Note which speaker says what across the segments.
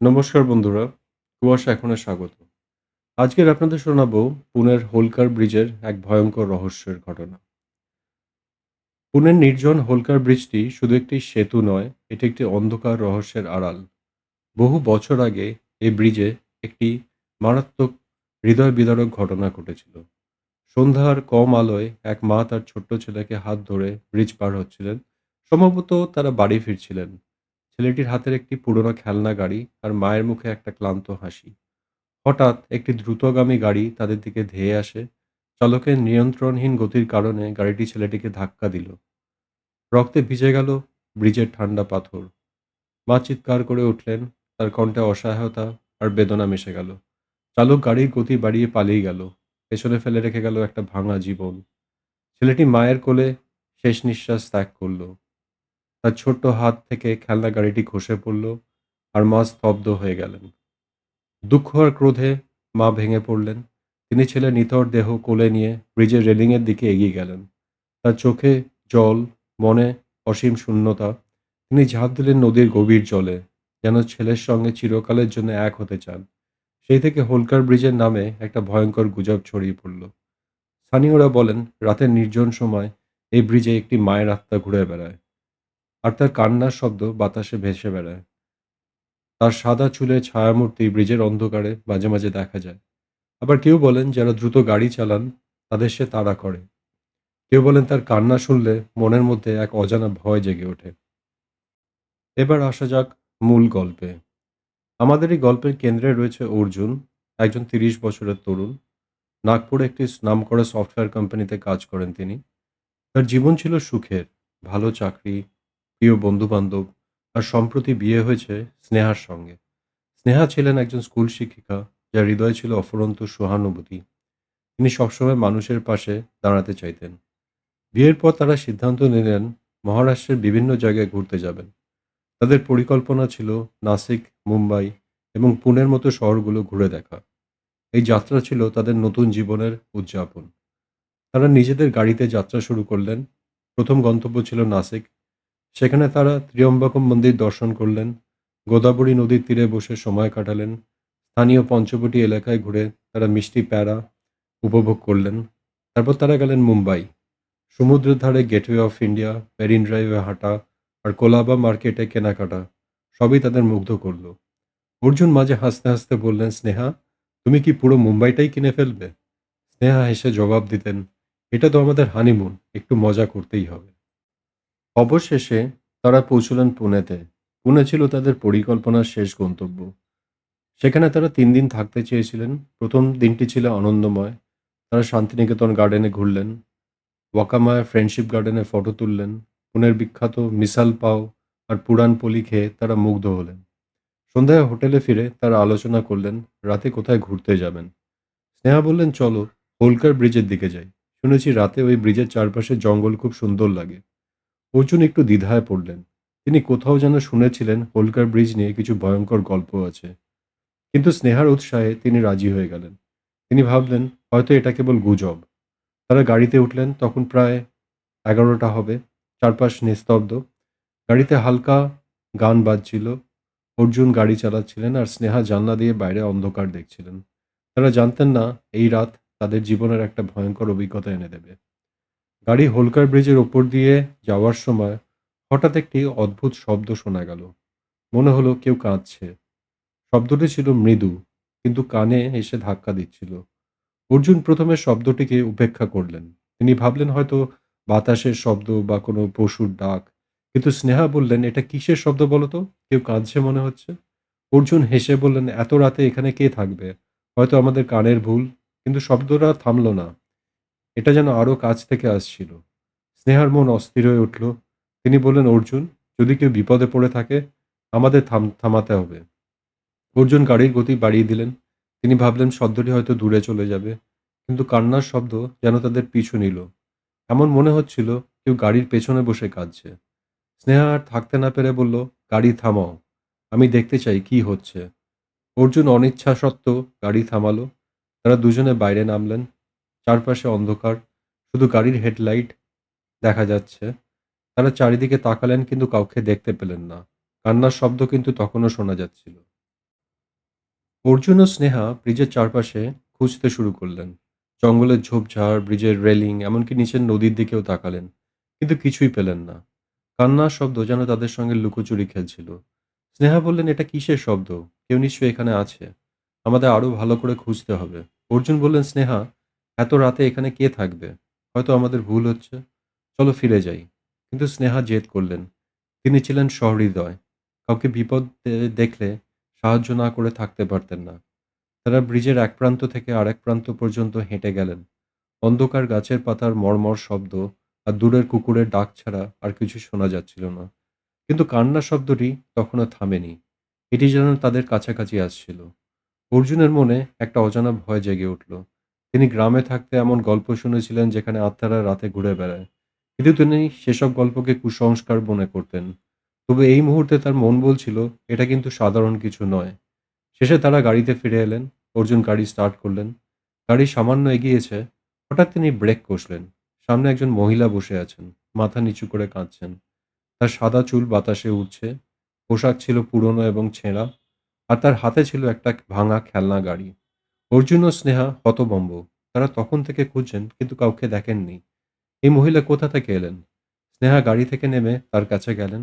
Speaker 1: নমস্কার বন্ধুরা, কুয়াশা এখনে স্বাগত। আজকের আপনাদের শোনাবো পুনের হোলকার ব্রিজের এক ভয়ঙ্কর রহস্যের ঘটনা। পুনের নির্জন হোলকার ব্রিজটি শুধু একটি সেতু নয়, এটি একটি অন্ধকার রহস্যের আড়াল। বহু বছর আগে এই ব্রিজে একটি মারাত্মক হৃদয় বিদারক ঘটনা ঘটেছিল। সন্ধ্যার কম আলোয় এক মা তার ছোট্ট ছেলেকে হাত ধরে ব্রিজ পার হচ্ছিলেন। সম্ভবত তারা বাড়ি ফিরছিলেন। ছেলেটির হাতের একটি পুরনো খেলনা গাড়ি আর মায়ের মুখে একটা ক্লান্ত হাসি। হঠাৎ একটি দ্রুতগামী গাড়ি তাদের দিকে ধেয়ে আসে। চালকের নিয়ন্ত্রণহীন গতির কারণে গাড়িটি ছেলেটিকে ধাক্কা দিল। রক্তে ভিজে গেল ব্রিজের ঠান্ডা পাথর। মা চিৎকার করে উঠলেন, তার কণ্ঠে অসহায়তা আর বেদনা মিশে গেল। চালক গাড়ির গতি বাড়িয়ে পালিয়ে গেল। পেছনে ফেলে রেখে গেল একটা ভাঙা জীবন। ছেলেটি মায়ের কোলে শেষ নিঃশ্বাস ত্যাগ করল। তার ছোট্ট হাত থেকে খেলনা গাড়িটি খসে পড়ল আর মা স্তব্ধ হয়ে গেলেন। দুঃখ আর ক্রোধে মা ভেঙে পড়লেন। তিনি ছেলের নিথর দেহ কোলে নিয়ে ব্রিজের রেলিংয়ের দিকে এগিয়ে গেলেন। তার চোখে জল, মনে অসীম শূন্যতা। তিনি ঝাঁপ দিলেন নদীর গভীর জলে, যেন ছেলের সঙ্গে চিরকালের জন্য এক হতে চান। সেই থেকে হোলকার ব্রিজের নামে একটা ভয়ঙ্কর গুজব ছড়িয়ে পড়ল। স্থানীয়রা বলেন, রাতের নির্জন সময় এই ব্রিজে একটি মায়ের আত্মা ঘুরে বেড়ায়। আর তার কান্নার শব্দ বাতাসে ভেসে বেড়ায়। তার সাদা চুলের ছায়ামূর্তি ব্রিজের অন্ধকারে মাঝে মাঝে দেখা যায়। আবার কেউ বলেন যারা দ্রুত গাড়ি চালান তাদের সে তাড়া করে। কেউ বলেন তার কান্না শুনলে মনের মধ্যে এক অজানা ভয় জেগে ওঠে। এবার আসা যাক মূল গল্পে। আমাদের এই গল্পের কেন্দ্রে রয়েছে অর্জুন, একজন তিরিশ বছরের তরুণ। নাগপুরে একটি নামকরা সফটওয়্যার কোম্পানিতে কাজ করেন তিনি। তার জীবন ছিল সুখের, ভালো চাকরি, প্রিয় বন্ধু-বান্ধব আর সম্প্রতি বিয়ে হয়েছে স্নেহার সঙ্গে। স্নেহা ছিলেন একজন স্কুল শিক্ষিকা, যার হৃদয়ে ছিল অফুরন্ত সহানুভূতি। তিনি সবসময় মানুষের পাশে দাঁড়াতে চাইতেন। বিয়ের পর তারা সিদ্ধান্ত নিলেন মহারাষ্ট্রের বিভিন্ন জায়গায় ঘুরতে যাবেন। তাদের পরিকল্পনা ছিল নাসিক, মুম্বাই এবং পুনের মতো শহরগুলো ঘুরে দেখা। এই যাত্রা ছিল তাদের নতুন জীবনের উদযাপন। তারা নিজেদের গাড়িতে যাত্রা শুরু করলেন। প্রথম গন্তব্য ছিল নাসিক। সেখানে তারা ত্রিয়ম্বকম মন্দির দর্শন করলেন, গোদাবরী নদীর তীরে বসে সময় কাটালেন, স্থানীয় পঞ্চবটি এলাকায় ঘুরে তারা মিষ্টি প্যারা উপভোগ করলেন। তারপর তারা গেলেন মুম্বাই। সমুদ্রের ধারে গেটওয়ে অফ ইন্ডিয়া, মেরিন ড্রাইভে হাঁটা আর কোলাবা মার্কেটে কেনাকাটা সবই তাদের মুগ্ধ করল। অর্জুন মাঝে হাসতে হাসতে বললেন, স্নেহা তুমি কি পুরো মুম্বাইটাই কিনে ফেলবে? স্নেহা হেসে জবাব দিতেন, এটা তো আমাদের হানিমুন, একটু মজা করতেই হবে। অবশেষে তারা পৌঁছলেন পুনেতে। পুনে ছিল তাদের পরিকল্পনার শেষ গন্তব্য। সেখানে তারা তিন দিন থাকতে চেয়েছিলেন। প্রথম দিনটি ছিল আনন্দময়। তারা শান্তিনিকেতন গার্ডেনে ঘুরলেন, ওয়াকামায় ফ্রেন্ডশিপ গার্ডেনে ফটো তুললেন, পুনের বিখ্যাত মিসাল পাও আর পুরান পলি খেয়ে তারা মুগ্ধ হলেন। সন্ধ্যায় হোটেলে ফিরে তারা আলোচনা করলেন রাতে কোথায় ঘুরতে যাবেন। স্নেহা বললেন চলো হোলকার ব্রিজের দিকে যাই। শুনেছি রাতে ওই ব্রিজের চারপাশে জঙ্গল খুব সুন্দর লাগে। অর্জুন একটু দ্বিধায় পড়লেন। তিনি কোথাও যেন শুনেছিলেন হোলকার ব্রিজ নিয়ে কিছু ভয়ঙ্কর গল্প আছে। কিন্তু স্নেহার উৎসাহে তিনি রাজি হয়ে গেলেন। তিনি ভাবলেন, হয়তো এটা কেবল গুজব। তারা গাড়িতে উঠলেন, তখন প্রায় এগারোটা হবে। চারপাশ নিস্তব্ধ। গাড়িতে হালকা গান বাজছিল। অর্জুন গাড়ি চালাচ্ছিলেন আর স্নেহা জানলা দিয়ে বাইরে অন্ধকার দেখছিলেন। তারা জানতেন না, এই রাত তাদের জীবনের একটা ভয়ঙ্কর অভিজ্ঞতা এনে দেবে। গাড়ি হোলকার ব্রিজের ওপর দিয়ে যাওয়ার সময় হঠাৎ একটি অদ্ভুত শব্দ শোনা গেল। মনে হলো কেউ কাঁদছে। শব্দটি ছিল মৃদু, কিন্তু কানে এসে ধাক্কা দিচ্ছিল। অর্জুন প্রথমে শব্দটিকে উপেক্ষা করলেন। তিনি ভাবলেন হয়তো বাতাসের শব্দ বা কোনো পশুর ডাক। কিন্তু স্নেহা বললেন, এটা কিসের শব্দ বলো তো? কেউ কাঁদছে মনে হচ্ছে। অর্জুন হেসে বললেন, এত রাতে এখানে কে থাকবে? হয়তো আমাদের কানের ভুল। কিন্তু শব্দটা থামল না। এটা যেন আরও কাছ থেকে আসছিল। স্নেহার মন অস্থির হয়ে উঠল। তিনি বললেন, অর্জুন যদি কেউ বিপদে পড়ে থাকে আমাদের থাম থামাতে হবে। অর্জুন গাড়ির গতি বাড়িয়ে দিলেন। তিনি ভাবলেন শব্দটি হয়তো দূরে চলে যাবে। কিন্তু কান্নার শব্দ যেন তাদের পিছু নিল। এমন মনে হচ্ছিল কেউ গাড়ির পেছনে বসে কাঁদছে। স্নেহা আর থাকতে না পেরে বলল, গাড়ি থামাও। আমি দেখতে চাই কি হচ্ছে। অর্জুন অনিচ্ছা সত্ত্বেও গাড়ি থামালো। তারা দুজনে বাইরে নামলেন। চারপাশে অন্ধকার। শুধু গাড়ির হেডলাইট দেখা যাচ্ছে। তারা চারিদিকে তাকালেন কিন্তু কাউকে দেখতে পেলেন না। কান্নার শব্দ কিন্তু তখনও শোনা যাচ্ছিল। অর্জুন ও স্নেহা ব্রিজের চারপাশে খুঁজতে শুরু করলেন জঙ্গলের ঝোপঝাড়, ব্রিজের রেলিং, এমনকি নিচের নদীর দিকেও তাকালেন, কিন্তু কিছুই পেলেন না কান্নার শব্দ যেন তাদের সঙ্গে লুকোচুরি খেলছিল স্নেহা বললেন, এটা কিসের শব্দ কেউ নিশ্চয়ই এখানে আছে আমাদের আরও ভালো করে খুঁজতে হবে অর্জুন বললেন, স্নেহা এত রাতে এখানে কে থাকবে? হয়তো আমাদের ভুল হচ্ছে। চলো ফিরে যাই। কিন্তু স্নেহা জেদ করলেন। তিনি ছিলেন সহৃদয়। কাউকে বিপদ দেখলে সাহায্য না করে থাকতে পারতেন না। তারা ব্রিজের এক প্রান্ত থেকে আরেক প্রান্ত পর্যন্ত হেঁটে গেলেন। অন্ধকার গাছের পাতার মর্মর শব্দ আর দূরের কুকুরের ডাক ছাড়া আর কিছু শোনা যাচ্ছিল না। কিন্তু কান্না শব্দটি তখনও থামেনি। এটি যেন তাদের কাছাকাছি আসছিল। অর্জুনের মনে একটা অজানা ভয় জেগে উঠল। তিনি গ্রামে থাকতে এমন গল্প শুনেছিলেন যেখানে আত্মারা রাতে ঘুরে বেড়ায়। কিন্তু তিনি সেসব গল্পকে কুসংস্কার মনে করতেন। তবে এই মুহূর্তে তার মন বলছিল, এটা কিন্তু সাধারণ কিছু নয়। শেষে তারা গাড়িতে ফিরে এলেন। অর্জুন গাড়ি স্টার্ট করলেন। গাড়ি সামান্য এগিয়েছে। হঠাৎ তিনি ব্রেক কষলেন। সামনে একজন মহিলা বসে আছেন। মাথা নিচু করে কাঁদছেন। তার সাদা চুল বাতাসে উঠছে পোশাক ছিল পুরনো এবং ছেঁড়া। আর তার হাতে ছিল একটা ভাঙা খেলনা গাড়ি। অর্জুন ও স্নেহা হতবম্ব তারা তখন থেকে খুঁজছেন, কিন্তু কাউকে দেখেননি। এই মহিলা কোথা থেকে এলেন? স্নেহা গাড়ি থেকে নেমে তার কাছে গেলেন।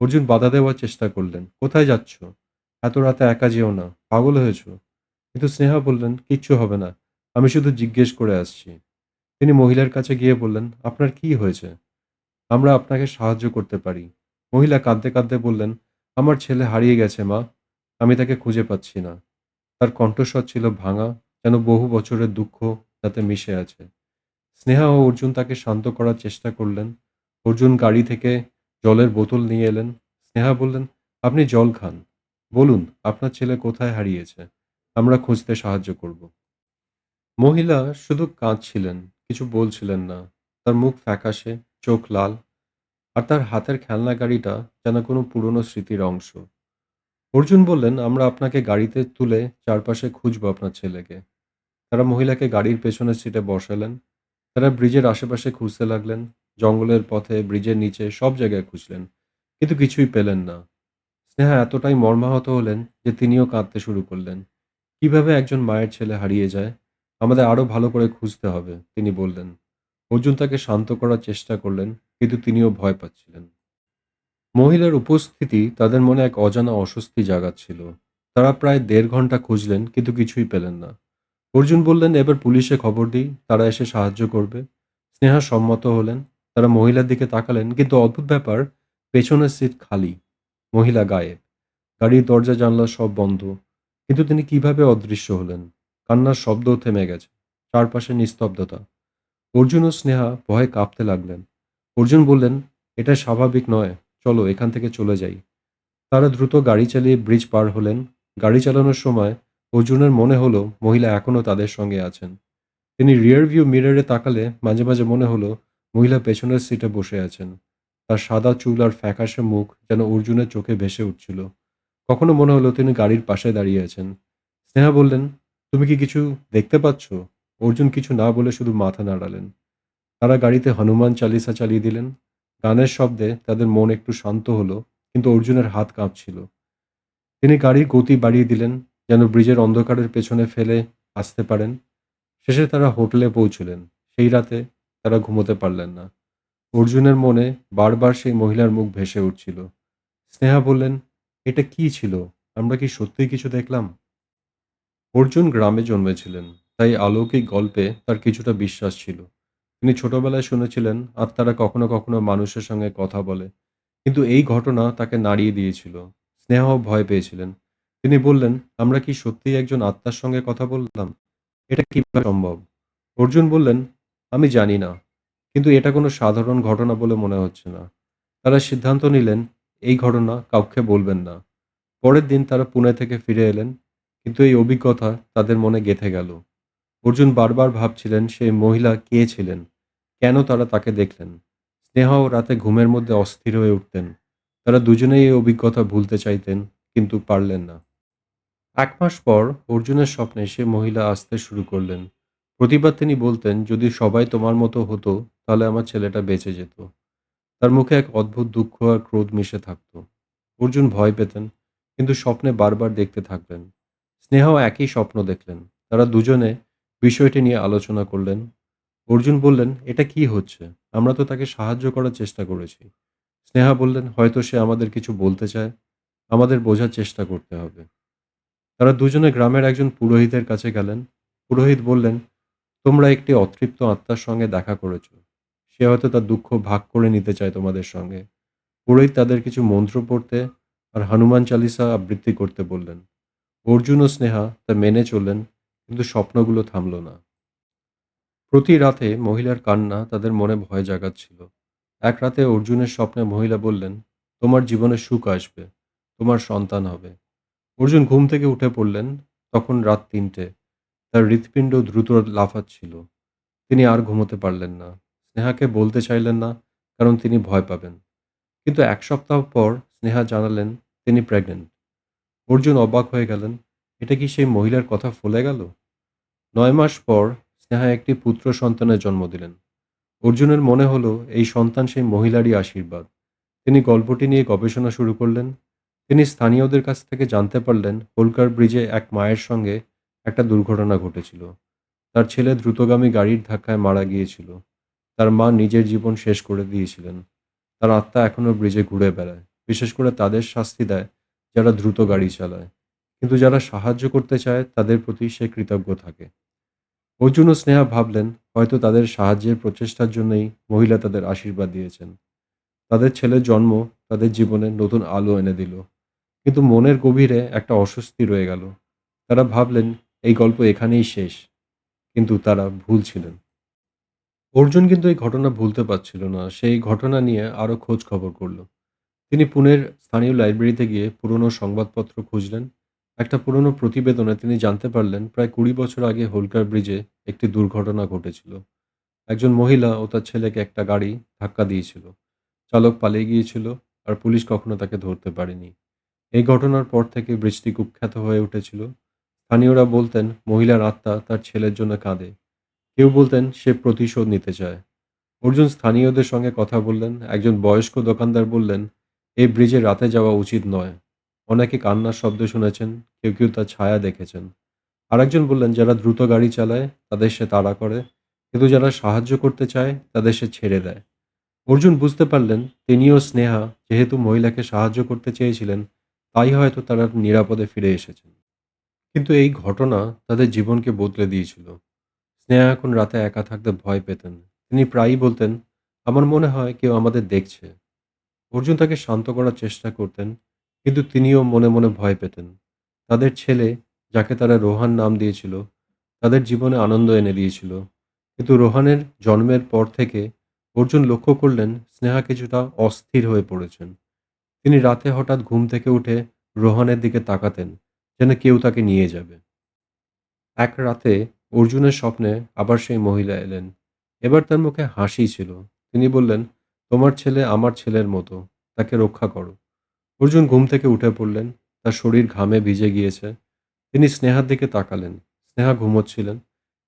Speaker 1: অর্জুন বাধা দেওয়ার চেষ্টা করলেন। কোথায় যাচ্ছ? এত রাতে একা যেও না, পাগল হয়েছ। কিন্তু স্নেহা বললেন, কিচ্ছু হবে না, আমি শুধু জিজ্ঞেস করে আসছি। তিনি মহিলার কাছে গিয়ে বললেন, আপনার কি হয়েছে? আমরা আপনাকে সাহায্য করতে পারি। মহিলা কাঁদতে কাঁদতে বললেন, আমার ছেলে হারিয়ে গেছে মা, আমি তাকে খুঁজে পাচ্ছি না। তার কণ্ঠস্বর ছিল ভাঙা, যেন বহু বছরের দুঃখ তাতে মিশে আছে। স্নেহা ও অর্জুন তাকে শান্ত করার চেষ্টা করলেন। অর্জুন গাড়ি থেকে জলের বোতল নিয়ে এলেন। স্নেহা বললেন, আপনি জল খান। বলুন, আপনার ছেলে কোথায় হারিয়েছে? আমরা খুঁজতে সাহায্য করব। মহিলা শুধু কাঁদছিলেন, কিছু বলছিলেন না। তার মুখ ফ্যাকাশে, চোখ লাল, আর তার হাতের খেলনা গাড়িটা যেন কোনো পুরনো স্মৃতির অংশ। অর্জুন বললেন, আমরা আপনাকে গাড়িতে তুলে চারপাশে খুঁজবো আপনার ছেলেকে। তারা মহিলাকে গাড়ির পেছনের সিটে বসালেন। তারা ব্রিজের আশেপাশে খুঁজতে লাগলেন। জঙ্গলের পথে, ব্রিজের নিচে সব জায়গায় খুঁজলেন, কিন্তু কিছুই পেলেন না। স্নেহা এতটাই মর্মাহত হলেন যে তিনিও কাঁদতে শুরু করলেন। কীভাবে একজন মায়ের ছেলে হারিয়ে যায়? আমাদের আরও ভালো করে খুঁজতে হবে, তিনি বললেন। অর্জুন তাকে শান্ত করার চেষ্টা করলেন, কিন্তু তিনিও ভয় পাচ্ছিলেন। মহিলার উপস্থিতি তাদের মনে এক অজানা অস্বস্তি জাগাচ্ছিল। তারা প্রায় দেড় ঘণ্টা খুঁজলেন, কিন্তু কিছুই পেলেন না। অর্জুন বললেন, এবার পুলিশে খবর দিই, তারা এসে সাহায্য করবে। স্নেহা সম্মত হলেন, তারা মহিলার দিকে তাকালেন, কিন্তু অদ্ভুত ব্যাপার, পেছনের সিট খালি, মহিলা গায়েব। গাড়ির দরজা, জানলা সব বন্ধ। কিন্তু তিনি কীভাবে অদৃশ্য হলেন? কান্নার শব্দও থেমে গেছে, চারপাশে নিস্তব্ধতা। অর্জুন ও স্নেহা ভয়ে কাঁপতে লাগলেন। অর্জুন বললেন, এটা স্বাভাবিক নয়। চলো এখান থেকে চলে যাই। তারা দ্রুত গাড়ি চালিয়ে ব্রিজ পার হলেন। গাড়ি চালানোর সময় অর্জুনের মনে হলো মহিলা এখনও তাদের সঙ্গে আছেন। তিনি রিয়ার ভিউ মিররে তাকালে মাঝে মাঝে মনে হলো মহিলা পেছনের সিটে বসে আছেন। তার সাদা চুল আর ফ্যাকাশে মুখ যেন অর্জুনের চোখে ভেসে উঠছিল। কখনো মনে হলো তিনি গাড়ির পাশে দাঁড়িয়ে আছেন। স্নেহা বললেন, তুমি কি কিছু দেখতে পাচ্ছ? অর্জুন কিছু না বলে শুধু মাথা নাড়ালেন। তারা গাড়িতে হনুমান চালিসা চালিয়ে দিলেন। গানের শব্দে তাদের মন একটু শান্ত হলো, কিন্তু অর্জুনের হাত কাঁপছিল। তিনি গাড়ির গতি বাড়িয়ে দিলেন, যেন ব্রিজের অন্ধকারের পেছনে ফেলে আসতে পারেন। শেষে তারা হোটেলে পৌঁছলেন। সেই রাতে তারা ঘুমোতে পারলেন না। অর্জুনের মনে বারবার সেই মহিলার মুখ ভেসে উঠছিল। স্নেহা বললেন, এটা কি ছিল? আমরা কি সত্যিই কিছু দেখলাম? অর্জুন গ্রামে জন্মেছিলেন, তাই আলৌকিক গল্পে তার কিছুটা বিশ্বাস ছিল। তিনি ছোটবেলায় শুনেছিলেন, আত্মারা কখনো কখনো মানুষের সঙ্গে কথা বলে। কিন্তু এই ঘটনা তাকে নাড়িয়ে দিয়েছিল, স্নেহ ভয় পেয়েছিলেন। তিনি বললেন, আমরা কি সত্যিই একজন আত্মার সঙ্গে কথা বললাম? এটা কীভাবে সম্ভব? অর্জুন বললেন, আমি জানি না, কিন্তু এটা কোনো সাধারণ ঘটনা বলে মনে হচ্ছে না। তারা সিদ্ধান্ত নিলেন, এই ঘটনা কাউকে বলবেন না। পরের দিন তারা পুনে থেকে ফিরে এলেন, কিন্তু এই অভিজ্ঞতা তাদের মনে গেঁথে গেল। অর্জুন বারবার ভাবছিলেন, সেই মহিলা কে ছিলেন? কেন তারা তাকে দেখলেন? স্নেহাও রাতে ঘুমের মধ্যে অস্থির হয়ে উঠতেন। তারা দুজনেই এই অভিজ্ঞতা ভুলতে চাইতেন, কিন্তু পারলেন না। এক মাস পর অর্জুনের স্বপ্নে সে মহিলা আসতে শুরু করলেন। প্রতিবার তিনি বলতেন, যদি সবাই তোমার মতো হতো, তাহলে আমার ছেলেটা বেঁচে যেত। তার মুখে এক অদ্ভুত দুঃখ আর ক্রোধ মিশে থাকতো। অর্জুন ভয় পেতেন, কিন্তু স্বপ্নে বারবার দেখতে থাকবেন স্নেহাও একই স্বপ্ন দেখলেন। তারা দুজনে বিষয়টি নিয়ে আলোচনা করলেন। অর্জুন বললেন, এটা কি হচ্ছে? আমরা তো তাকে সাহায্য করার চেষ্টা করেছি। স্নেহা বললেন, হয়তো সে আমাদের কিছু বলতে চায়। আমাদের বোঝার চেষ্টা করতে হবে। তারা দুজনে গ্রামের একজন পুরোহিতের কাছে গেলেন। পুরোহিত বললেন, তোমরা একটি অতৃপ্ত আত্মার সঙ্গে দেখা করেছ। সে হয়তো তার দুঃখ ভাগ করে নিতে চায় তোমাদের সঙ্গে। পুরোহিত তাদের কিছু মন্ত্র পড়তে আর হনুমান চালিসা আবৃত্তি করতে বললেন। অর্জুন ও স্নেহা তা মেনে চললেন, কিন্তু স্বপ্নগুলো থামল না। প্রতি রাতে মহিলার কান্না তাদের মনে ভয় জাগাচ্ছিল। এক রাতে অর্জুনের স্বপ্নে মহিলা বললেন, তোমার জীবনে সুখ আসবে, তোমার সন্তান হবে। অর্জুন ঘুম থেকে উঠে পড়লেন তখন রাত তিনটে। তার হৃৎপিণ্ড দ্রুত লাফাচ্ছিল। তিনি আর ঘুমোতে পারলেন না। স্নেহাকে বলতে চাইলেন না, কারণ তিনি ভয় পাবেন। কিন্তু এক সপ্তাহ পর স্নেহা জানালেন তিনি প্রেগনেন্ট। অর্জুন অবাক হয়ে গেলেন, এটা কি সেই মহিলার কথা ফলে গেল? নয় মাস পর স্নেহা একটি পুত্র সন্তানের জন্ম দিলেন। অর্জুনের মনে হলো, এই সন্তান সেই মহিলারই আশীর্বাদ। তিনি গল্পটি নিয়ে গবেষণা শুরু করলেন। তিনি স্থানীয়দের কাছ থেকে জানতে পারলেন, হোলকার ব্রিজে এক মায়ের সঙ্গে একটা দুর্ঘটনা ঘটেছিল। তার ছেলে দ্রুতগামী গাড়ির ধাক্কায় মারা গিয়েছিল। তার মা নিজের জীবন শেষ করে দিয়েছিলেন। তার আত্মা এখনও ব্রিজে ঘুরে বেড়ায়। বিশেষ করে তাদের শাস্তি দেয় যারা দ্রুত গাড়ি চালায়। কিন্তু যারা সাহায্য করতে চায়, তাদের প্রতি সে কৃতজ্ঞ থাকে। অর্জুন ও স্নেহা ভাবলেন, হয়তো তাদের সাহায্যের প্রচেষ্টার জন্যই মহিলা তাদের আশীর্বাদ দিয়েছেন। তাদের ছেলের জন্ম তাদের জীবনে নতুন আলো এনে দিল। কিন্তু মনের গভীরে একটা অস্বস্তি রয়ে গেল। তারা ভাবলেন, এই গল্প এখানেই শেষ। কিন্তু তারা ভুল ছিলেন। অর্জুন কিন্তু এই ঘটনা ভুলতে পারছিল না। সেই ঘটনা নিয়ে আরও খোঁজ খবর করল। তিনি পুনের স্থানীয় লাইব্রেরিতে গিয়ে পুরনো সংবাদপত্র খুঁজলেন। একটা পুরনো প্রতিবেদনে তিনি জানতে পারলেন, প্রায় কুড়ি বছর আগে হোলকার ব্রিজে একটি দুর্ঘটনা ঘটেছিল। একজন মহিলা ও তার ছেলেকে একটা গাড়ি ধাক্কা দিয়েছিল। চালক পালিয়ে গিয়েছিল আর পুলিশ কখনো তাকে ধরতে পারেনি। এই ঘটনার পর থেকে ব্রিজটি কুখ্যাত হয়ে উঠেছিল। স্থানীয়রা বলতেন, মহিলার আত্মা তার ছেলের জন্য কাঁদে। কেউ বলতেন, সে প্রতিশোধ নিতে চায়। অর্জুন স্থানীয়দের সঙ্গে কথা বললেন। একজন বয়স্ক দোকানদার বললেন, এই ব্রিজে রাতে যাওয়া উচিত নয়। অনেকে কান্নার শব্দ শুনেছেন, কেউ কেউ তার ছায়া দেখেছেন। আরেকজন বললেন, যারা দ্রুত গাড়ি চালায়, তাদের সে তাড়া করে, কিন্তু যারা সাহায্য করতে চায়, তাদের সে ছেড়ে দেয়। অর্জুন বুঝতে পারলেন, তিনিও স্নেহা, যেহেতু মহিলাকে সাহায্য করতে চেয়েছিলেন, তাই হয়তো তারা নিরাপদে ফিরে এসেছেন। কিন্তু এই ঘটনা তাদের জীবনকে বদলে দিয়েছিল। স্নেহা এখন রাতে একা থাকতে ভয় পেতেন। তিনি প্রায়ই বলতেন, আমার মনে হয় কেউ আমাদের দেখছে। অর্জুন তাকে শান্ত করার চেষ্টা করতেন কিন্তু তিনিও মনে মনে ভয় পেতেন। তাদের ছেলে, যাকে তারা রোহান নাম দিয়েছিল, তাদের জীবনে আনন্দ এনে দিয়েছিল। কিন্তু রোহানের জন্মের পর থেকে অর্জুন লক্ষ্য করলেন স্নেহা কিছুটা অস্থির হয়ে পড়েছেন। তিনি রাতে হঠাৎ ঘুম থেকে উঠে রোহানের দিকে তাকাতেন, যেন কেউ তাকে নিয়ে যাবে। এক রাতে অর্জুনের স্বপ্নে আবার সেই মহিলা এলেন। এবার তার মুখে হাসি ছিল। তিনি বললেন, তোমার ছেলে আমার ছেলের মতো, তাকে রক্ষা করো। অর্জুন ঘুম থেকে উঠে পড়লেন, তার শরীর ঘামে ভিজে গিয়েছে। তিনি স্নেহার দিকে তাকালেন। স্নেহা ঘুমোচ্ছিলেন,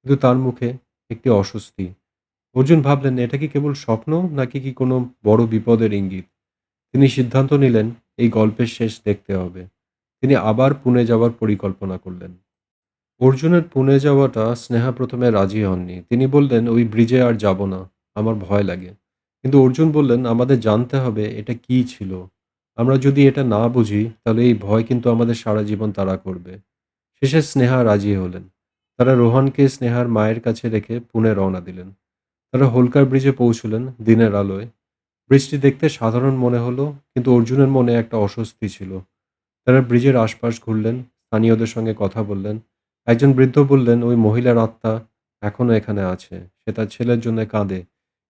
Speaker 1: কিন্তু তার মুখে একটি অস্বস্তি। অর্জুন ভাবলেন, এটা কি কেবল স্বপ্ন, নাকি কি কোনো বড় বিপদের ইঙ্গিত? তিনি সিদ্ধান্ত নিলেন, এই গল্পের শেষ দেখতে হবে। তিনি আবার পুনে যাওয়ার পরিকল্পনা করলেন। অর্জুনের পুনে যাওয়াটা স্নেহা প্রথমে রাজি হননি। তিনি বললেন, ওই ব্রিজে আর যাব না, আমার ভয় লাগে। কিন্তু অর্জুন বললেন, আমাদের জানতে হবে এটা কি ছিল? আমরা যদি এটা না বুঝি, তাহলে এই ভয় কিন্তু আমাদের সারা জীবন তাড়া করবে। শেষে স্নেহা রাজি হলেন। তারা রোহানকে স্নেহার মায়ের কাছে রেখে পুনে রওনা দিলেন। তারা হোলকার ব্রিজে পৌঁছলেন দিনের আলোয়। ব্রিজটি দেখতে সাধারণ মনে হলো, কিন্তু অর্জুনের মনে একটা অস্বস্তি ছিল। তারা ব্রিজের আশপাশ ঘুরলেন, স্থানীয়দের সঙ্গে কথা বললেন। একজন বৃদ্ধ বললেন, ওই মহিলার আত্মা এখনও এখানে আছে। সে তার ছেলের জন্য কাঁদে,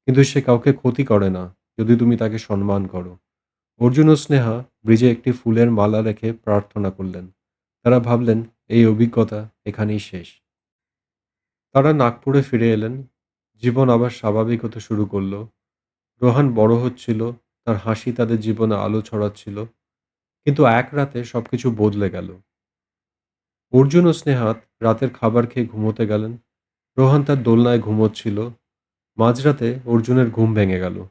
Speaker 1: কিন্তু সে কাউকে ক্ষতি করে না। যদি তুমি তাকে সম্মান করো। অর্জুন ও স্নেহা ব্রিজে একটি ফুলের মালা রেখে প্রার্থনা করলেন। তারা ভাবলেন, এই অভিজ্ঞতা এখানেই শেষ। তারা নাগপুরে ফিরে এলেন। জীবন আবার স্বাভাবিক হতে শুরু করল। রোহান বড় হচ্ছিল, তার হাসি তাদের জীবনে আলো ছড়াচ্ছিল, কিন্তু এক রাতে সবকিছু বদলে গেল। অর্জুন ও স্নেহাত রাতের খাবার খেয়ে ঘুমোতে গেলেন। রোহান তার দোলনায় ঘুমোচ্ছিল। মাঝরাতে অর্জুনের ঘুম ভেঙে গেল।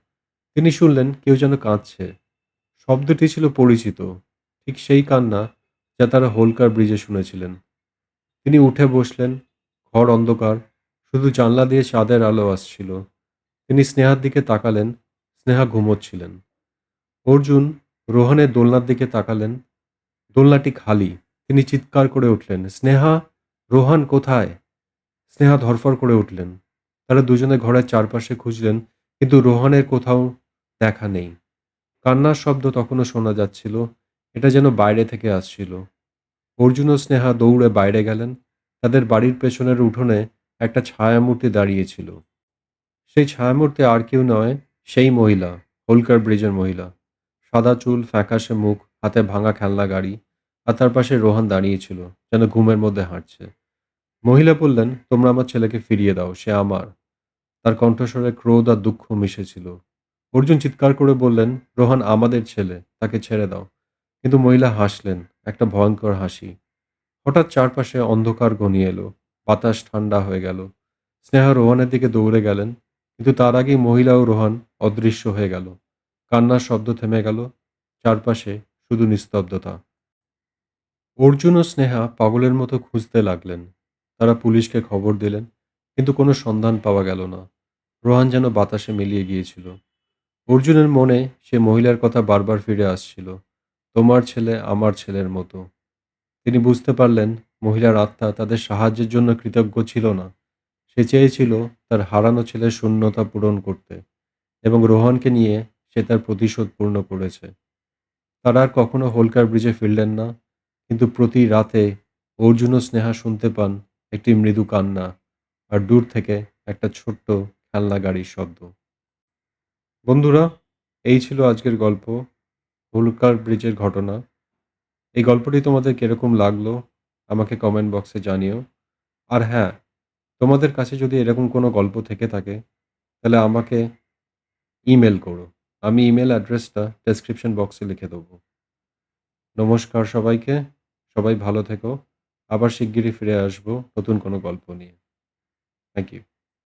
Speaker 1: তিনি শুনলেন, কেউ যেন কাঁদছে। শব্দটি ছিল পরিচিত, ঠিক সেই কান্না যা তারা হোলকার ব্রিজে শুনেছিলেন। তিনি উঠে বসলেন, ঘর অন্ধকার, শুধু জানলা দিয়ে চাঁদের আলো আসছিল। তিনি স্নেহার দিকে তাকালেন, স্নেহা ঘুমোচ্ছিলেন অর্জুন রোহানের দোলনার দিকে তাকালেন, দোলনাটি খালি। তিনি চিৎকার করে উঠলেন, স্নেহা, রোহান কোথায়? স্নেহা ধরফর করে উঠলেন। তারা দুজনে ঘরের চারপাশে খুঁজলেন, কিন্তু রোহানের কোথাও দেখা নেই। কান্নার শব্দ তখনও শোনা যাচ্ছিল, এটা যেন বাইরে থেকে আসছিল। অর্জুন ও স্নেহা দৌড়ে বাইরে গেলেন, তাদের বাড়ির পেছনের উঠোনে একটা ছায়ামূর্তি দাঁড়িয়েছিল। সেই ছায়ামূর্তি আর কেউ নয়, সেই মহিলা, হোলকার ব্রিজের মহিলা। সাদা চুল, ফ্যাকাশে মুখ, হাতে ভাঙা খেলনা গাড়ি আর তার পাশে রোহান দাঁড়িয়েছিল, যেন ঘুমের মধ্যে হাঁটছে। মহিলা বললেন, তোমরা আমার ছেলেকে ফিরিয়ে দাও, সে আমার। তার কণ্ঠস্বরে ক্রোধ আর দুঃখ মিশেছিল। অর্জুন চিৎকার করে বললেন, রোহান, আমাদের ছেলে, তাকে ছেড়ে দাও। কিন্তু মহিলা হাসলেন, একটা ভয়ঙ্কর হাসি। হঠাৎ চারপাশে অন্ধকার ঘনিয়ে এলো, বাতাস ঠান্ডা হয়ে গেল। স্নেহা রোহানের দিকে দৌড়ে গেলেন, কিন্তু তার আগেই মহিলা ও রোহান অদৃশ্য হয়ে গেল। কান্নার শব্দ থেমে গেল, চারপাশে শুধু নিস্তব্ধতা। অর্জুন ও স্নেহা পাগলের মতো খুঁজতে লাগলেন। তারা পুলিশকে খবর দিলেন, কিন্তু কোনো সন্ধান পাওয়া গেল না। রোহান যেন বাতাসে মিলিয়ে গিয়েছিল। অর্জুনের মনে সে মহিলার কথা বারবার ফিরে আসছিল, তোমার ছেলে আমার ছেলের মতো। তিনি বুঝতে পারলেন, মহিলার আত্মা তাদের সাহায্যের জন্য কৃতজ্ঞ ছিল না। সে চেয়েছিল তার হারানো ছেলের শূন্যতা পূরণ করতে এবং রোহানকে নিয়ে সে তার প্রতিশোধ পূর্ণ করেছে। তারা আর কখনো হোলকার ব্রিজে ফিরলেন না, কিন্তু প্রতি রাতে অর্জুন ও স্নেহা শুনতে পান একটি মৃদু কান্না আর দূর থেকে একটা ছোট্ট খেলনা গাড়ির শব্দ। বন্ধুরা, এই ছিল আজকের গল্প, হুলকার ব্রিজের ঘটনা। এই গল্পটি তোমাদের কীরকম লাগল, আমাকে কমেন্ট বক্সে জানিও। আর হ্যাঁ তোমাদের কাছে যদি এরকম কোনো গল্প থেকে থাকে, তাহলে আমাকে ইমেল করো। আমি ইমেল অ্যাড্রেসটা ডেসক্রিপশন বক্সে লিখে দেবো। নমস্কার সবাইকে, সবাই ভালো থেকো। আবার শিগগিরই ফিরে আসব নতুন কোনো গল্প নিয়ে। Thank you